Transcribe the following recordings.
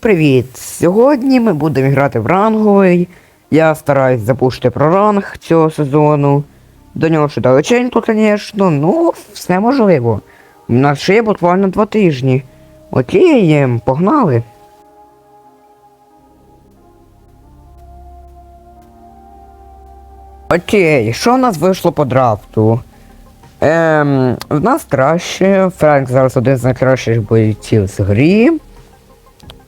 Привіт! Сьогодні ми будемо грати в ранговий. Я стараюсь запушити про ранг цього сезону. До нього ще далеченько, звісно, ну, все можливо. У нас ще є буквально два тижні. Окей, погнали. Окей, що у нас вийшло по драфту? Ем, в нас краще. Френк зараз один з найкращих бойців з грі.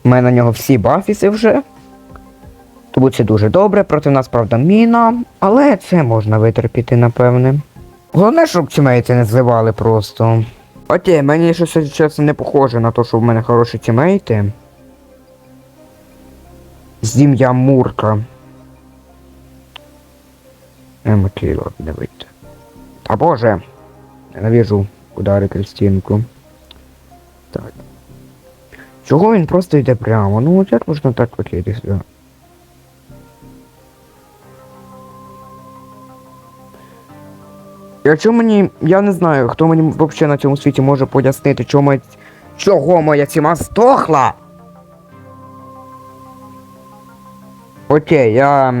У мене на нього всі бафіси вже. Тому це дуже добре, проти нас, правда, міна, але це можна витерпіти, напевне. Головне, щоб тімейти не зливали просто. Окей, мені щось чесно не похоже на те, що в мене хороші тімейти. Зім'я Мурка. Ем, окей, ладно, вийти. Та боже! Ненавижу удари Крістінку. Так. Чого він просто йде прямо? Ну от як можна так окей, сюди. Якщо мені. Я не знаю, хто мені взагалі на цьому світі може пояснити, чого моя... Чого моя ціма стохла? Окей, я.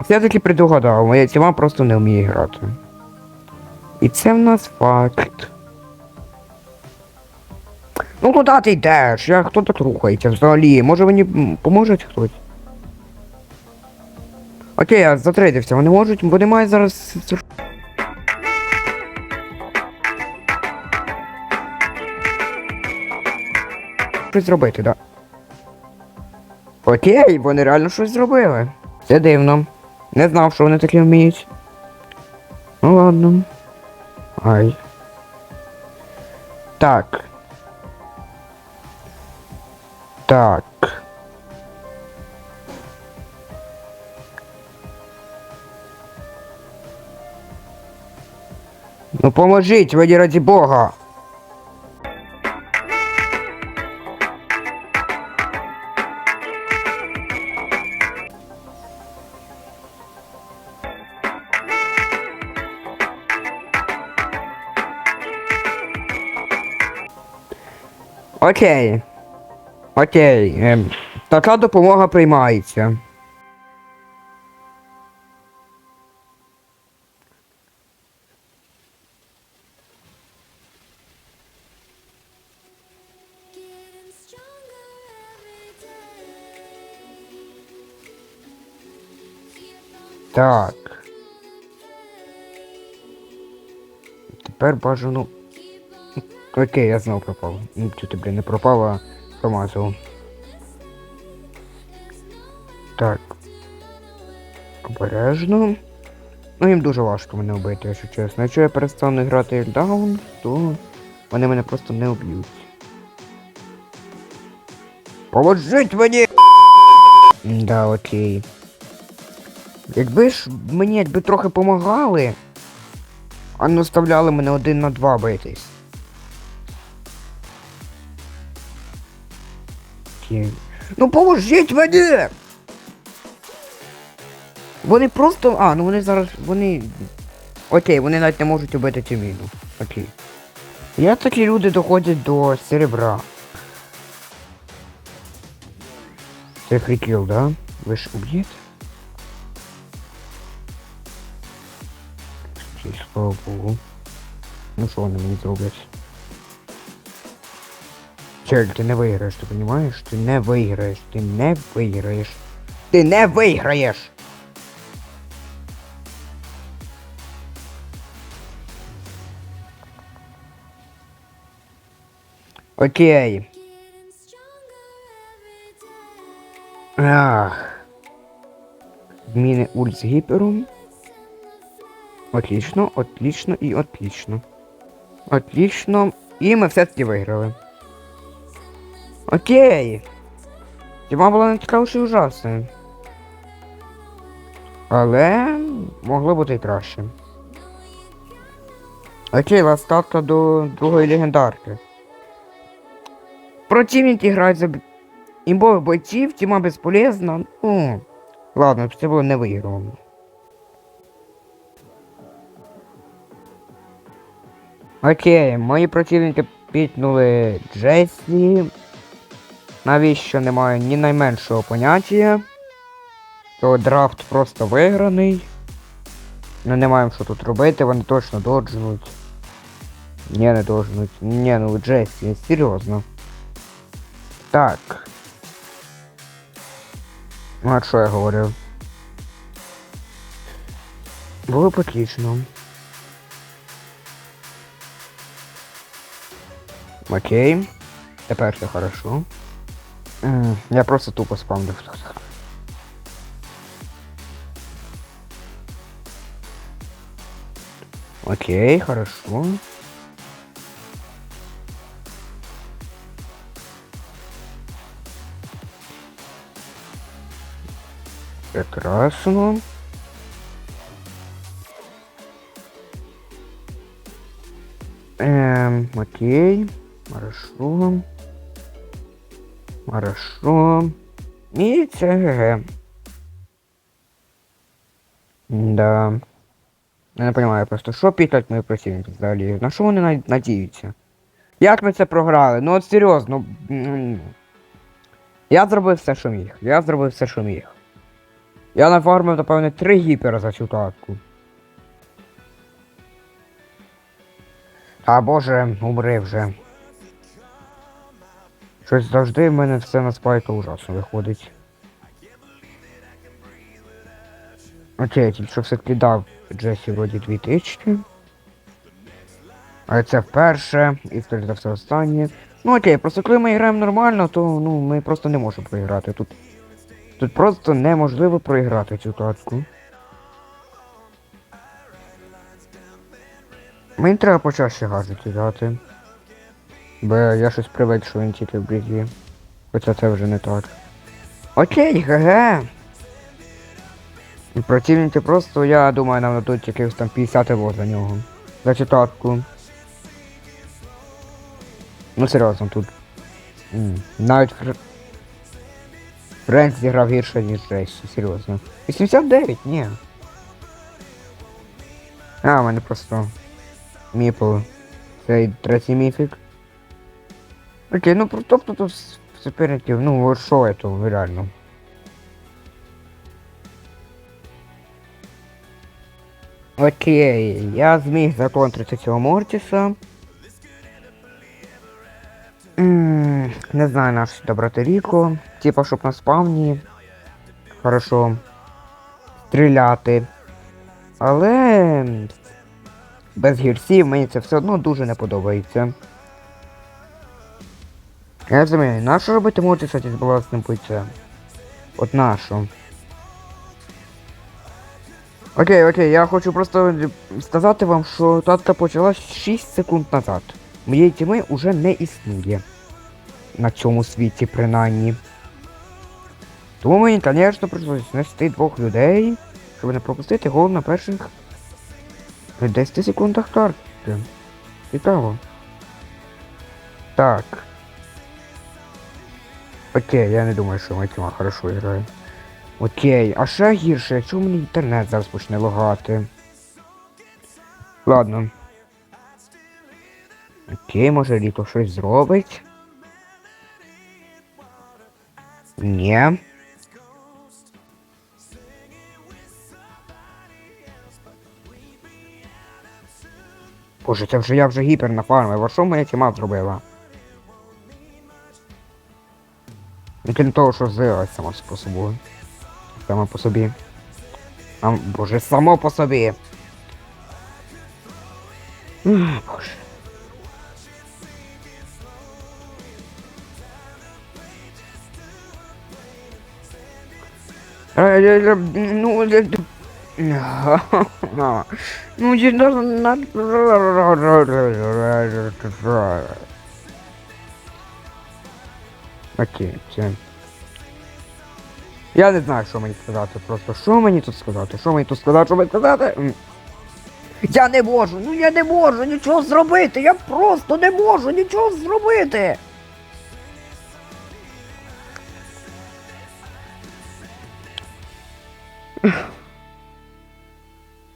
Все-таки предугадав, моя ціма просто не вміє грати. І це в нас факт. Ну куди ти йдеш? Я хто так рухається взагалі? Може мені м, поможе хтось? Окей, я затрейдився, вони можуть, вони мають зараз. Щось зробити, да. Окей, вони реально щось зробили. Це дивно. Не знав, що вони таке вміють. Ну ладно. Ай. Так. Так. Ну поможіть мені раді Бога. Окей. Окей. Ем, така допомога приймається. Так. Тепер бажано. Окей, я знов пропав. Ну, Чи ти, блін, не пропав, а промазав. Так. Обережно. Ну їм дуже важко мене вбити, якщо чесно. Якщо я перестану грати даун, то вони мене просто не вб'ють. Поможіть мені! Да, окей. Якби ж мені якби трохи помагали, а не оставляли мене один на два битись. Окей. Ну поможіть мені! Вони просто. А, ну вони зараз. вони. Окей, вони навіть не можуть убити цю міну. Окей. Як такі люди доходять до серебра? Це фрікіл, да? Ви ж уб'єте? Слава Богу. Ну що вони мені зроблять? Чель, ти не виграєш, ти розумієш? Ти не виграєш, ти не виграєш. Ти не виграєш! Окей. Ах. Зміни ульт з гіпером. Отлично, отлично і отлично. Отлично. І ми все-таки виграли. Окей. Тіма була не уж і ужасна. Але могло бути і краще. Окей, ластатка до другої легендарки. Противники грають за імбових бойців, тіма безполезна. Ну, ладно, це було не виграно. Окей, мої противники пітнули Джесі. Навіщо не маю ні найменшого поняття. То драфт просто виграний. Ну не маємо що тут робити, вони точно доджнуть. Ні, не доджнуть. Ні, ну Джесі, серйозно. Так. Ну, а що я говорив? Було б отлично. Окей. Тепер все хорошо. Я просто тупо спамлю. Окей, хорошо. Прекрасно. Эм, окей. Хорошо. Хорошо. І це ГГ. Да. Я не розумію просто, що піклять мої противники взагалі? На що вони надіються? Як ми це програли? Ну от серйозно. Я зробив все, що міг. Я зробив все, що міг. Я нафармив, напевне, три гіпера за цю татку. А боже, умри вже. Щось завжди в мене все на спайка ужасно виходить. Окей, тільки що все-таки дав Джесі вроді 2000. Але це вперше, і скоріш за все останнє. Ну окей, просто коли ми граємо нормально, то ну ми просто не можемо проіграти. Тут. Тут просто неможливо проіграти цю татку. Мені треба почаще газу кидати. Бо я щось привик, що він тільки в брізі. Хоча це вже не так. Окей, ГГ. Противники просто, я думаю, нам дадуть якихось там 50 его за нього. За читатку. Ну серйозно, тут. Навіть Фр... Френц зіграв гірше, ніж Джесі, серйозно. 89, ні. А, у мене просто. Міпл. Цей третій міфік. Окей, ну тобто тут суперників, ну що це реально. Окей, я зміг законтрити цього Мортіса. Не знаю наш доброти Ріко. Типа, щоб на спавні. Хорошо. Стріляти. Але. Без гірсів мені це все одно дуже не подобається. Я розумію, нащо робити Мортіса з балансним бойцем? От нащо? Окей, окей, я хочу просто сказати вам, що татка почалась 6 секунд назад. Моєї тіми уже не існує. На цьому світі принаймні. Тому мені, звісно, прийшлося знести двох людей, щоб не пропустити гол на перших 10 секундах тарки. Цікаво. Так. Окей, я не думаю, що моя хорошо грає. Окей, а ще гірше, якщо в мене інтернет зараз почне лагати. Ладно. Окей, може Ріко щось зробить. Ні. Боже, це вже я вже гіпер нафармив, а що моя тіма зробила? Ну, Крім того, що злилась сама по собою. Сама по собі. А, боже, само по собі. Ах, Боже. Е, е, е, Ну, е, д- ну, я не Окей, це. Я не знаю, що мені сказати просто. Що мені тут сказати? Що мені тут сказати, що мені сказати? Я не можу, ну я не можу нічого зробити. Я просто не можу нічого зробити.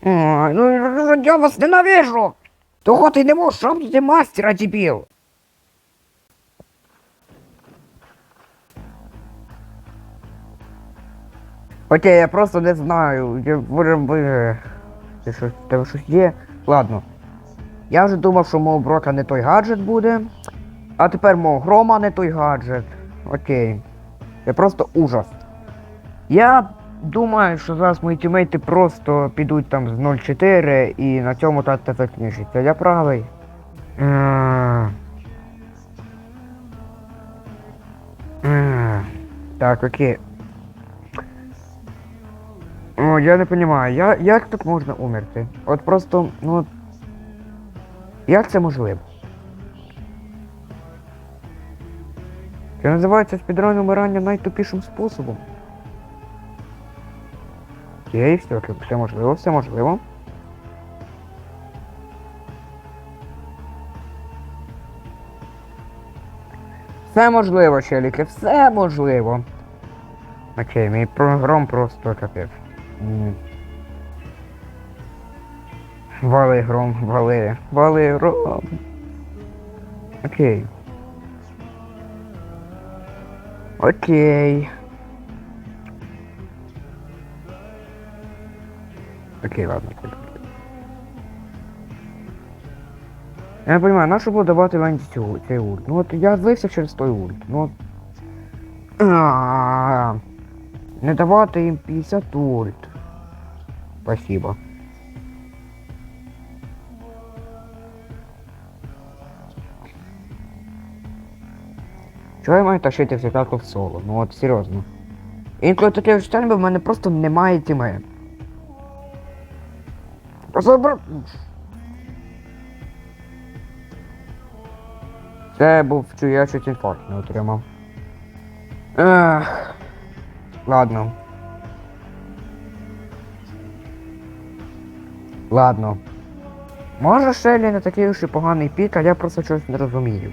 Ой, ну я вас ненавижу. Того ти не можеш робити мастера, дебіл. Окей, я просто не знаю. Я може би. Ти що, тебе щось є? Ладно. Я вже думав, що мого брока не той гаджет буде. А тепер мого грома не той гаджет. Окей. Це просто ужас. Я думаю, що зараз мої тімейти просто підуть там з 0.4 і на цьому так закінчиться. Я правий. М. М. Так, окей. О, я не розумію, я, як тут можна умерти? От просто, ну. Як це можливо? Це називається спідрон умирання найтупішим способом. Окей, все, все можливо, все можливо. Все можливо, челіки, все можливо. Окей, мій прогром просто капець. Вали гром, вали, вали гром. Окей. Окей. Окей, ладно. Я не понимаю, на що було давати Венді цю, цей ульт? Ну от я злився через той ульт. Ну от. Не давати їм 50 ульт. Спасибо. Чого я маю тащити всі так в соло? Ну от серйозно. Інколи таке відчуття, бо в мене просто немає тіме. Просто. Це був я чуть інфаркт не отримав. Ех. Ладно. Ладно. Може Шелі не такий уж і поганий пік, а я просто щось не розумію.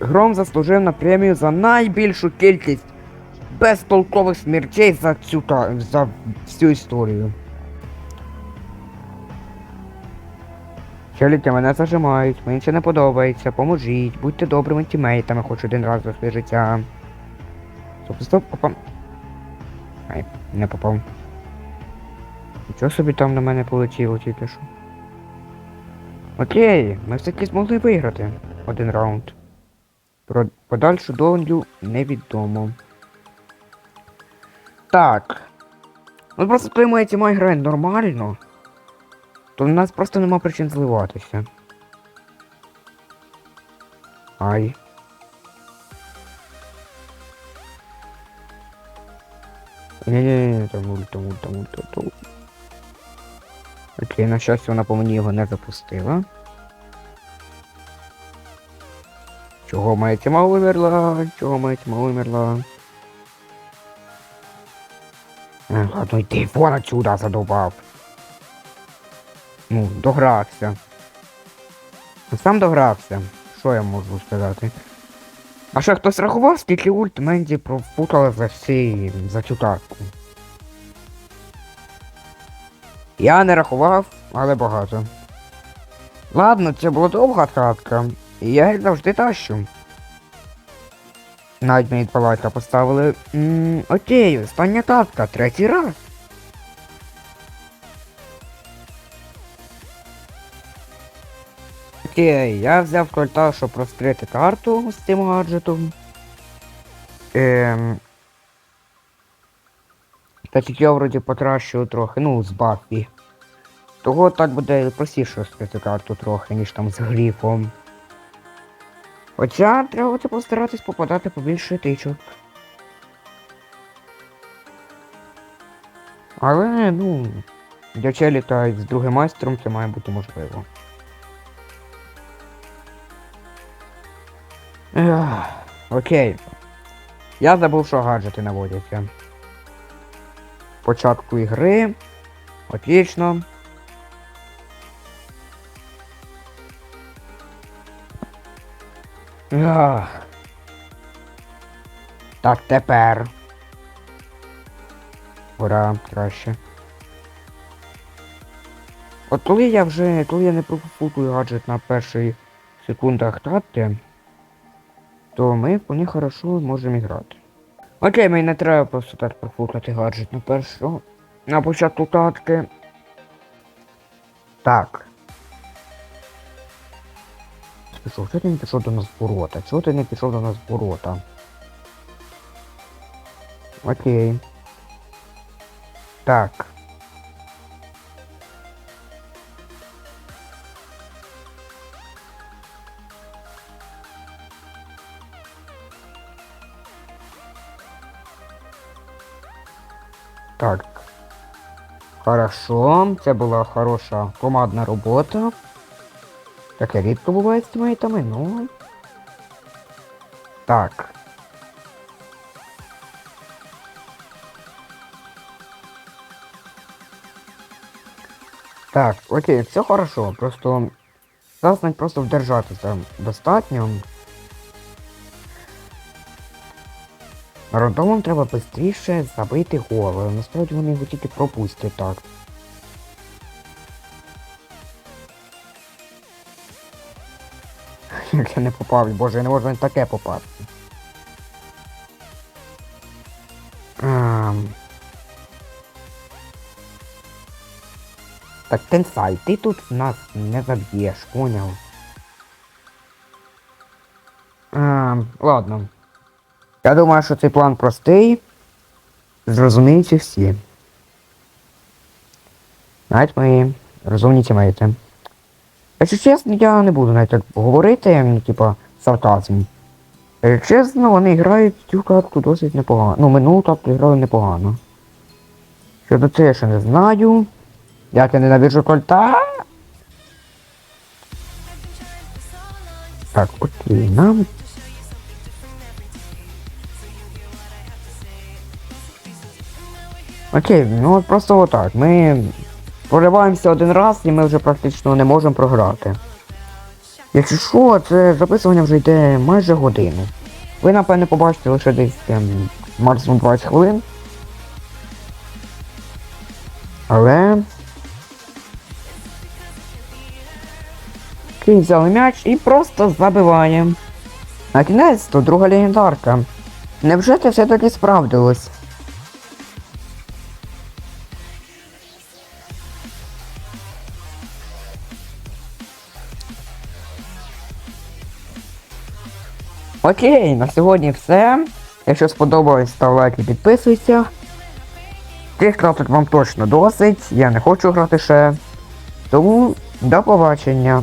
Гром заслужив на премію за найбільшу кількість безтолкових смертей за цю та за всю історію. Челіки мене зажимають, мені це не подобається, поможіть, будьте добрими тімейтами хоч один раз за своє життя. Стоп, стоп, опа. Ай, не попав. Нічого собі там на мене полетіло тільки що. Окей, ми все-таки змогли виграти один раунд. Про подальшу долю невідомо. Так. Ну просто коли моя тіма грає нормально, то в нас просто нема причин зливатися. Ай. Ні-ні-ні, там ульт, там ульт, там ульт, там ульт. Окей, на щастя, вона по мені його не запустила. Чого моя тьма вимерла? Чого моя тьма вимерла? Е, Ладно, йди вон отсюда задовбав. Ну, догрався. Сам догрався. Що я можу сказати? А ще хтось рахував, скільки ульт Менді профутала за всі за цю катку? Я не рахував, але багато. Ладно, це була довга катка. І я їх завжди тащу. Навіть мені два лайка поставили. М, окей, остання катка, третій раз. Окей, я взяв кольта, щоб розкрити карту з цим гаджетом. Ем... Так як я вроді покращую трохи, ну, з Баффі. Того так буде простіше розкрити карту трохи, ніж там з грифом. Хоча треба буде постаратись попадати побільше тичок. Але, ну, для челіка з другим майстром це має бути можливо. Ех, окей. Я забув, що гаджети наводяться. Початку ігри. Отлично. Ах. Так, тепер. Ура, краще. От коли я вже, коли я не профукую гаджет на перших секундах трати, то ми вполне хорошо можемо грати. Окей, мені не треба просто так профукати гаджет на першу. На початку катки. Так. Пішов, чого ти не пішов до нас в ворота? Чого ти не пішов до нас в ворота? Окей. Так. Хорошо, це була хороша командна робота. Таке рідко буває з тімейтами, ну. Так. Так, окей, все хорошо. Просто зараз навіть просто вдержатися достатньо. Рандомам треба швидше забити голови. Насправді вони його тільки пропустять так. Як я не попав, боже, я не можу таке попасти. Ам. Так, Тенсай, ти тут нас не заб'єш, поняв? Ам, ладно. Я думаю, що цей план простий. Зрозуміють всі. Навіть мої розумні тімейти. Якщо чесно, я не буду навіть так говорити, типа, сарказм. Якщо чесно, вони грають цю картку досить непогано. Ну, минулу картку грали непогано. Щодо цього я ще не знаю. Як я ненавиджу кольта. Так, окей, нам Окей, ну от просто отак. Ми прориваємося один раз і ми вже практично не можемо програти. Якщо що, це записування вже йде майже годину. Ви напевне побачите лише десь ем, максимум 20 хвилин. Але. Окей, взяли м'яч і просто забиваємо. На кінець то друга легендарка. Невже це все-таки справдилось? Окей, на сьогодні все. Якщо сподобалось, став лайк і підписуйся. Тих краток вам точно досить, я не хочу грати ще. Тому до побачення.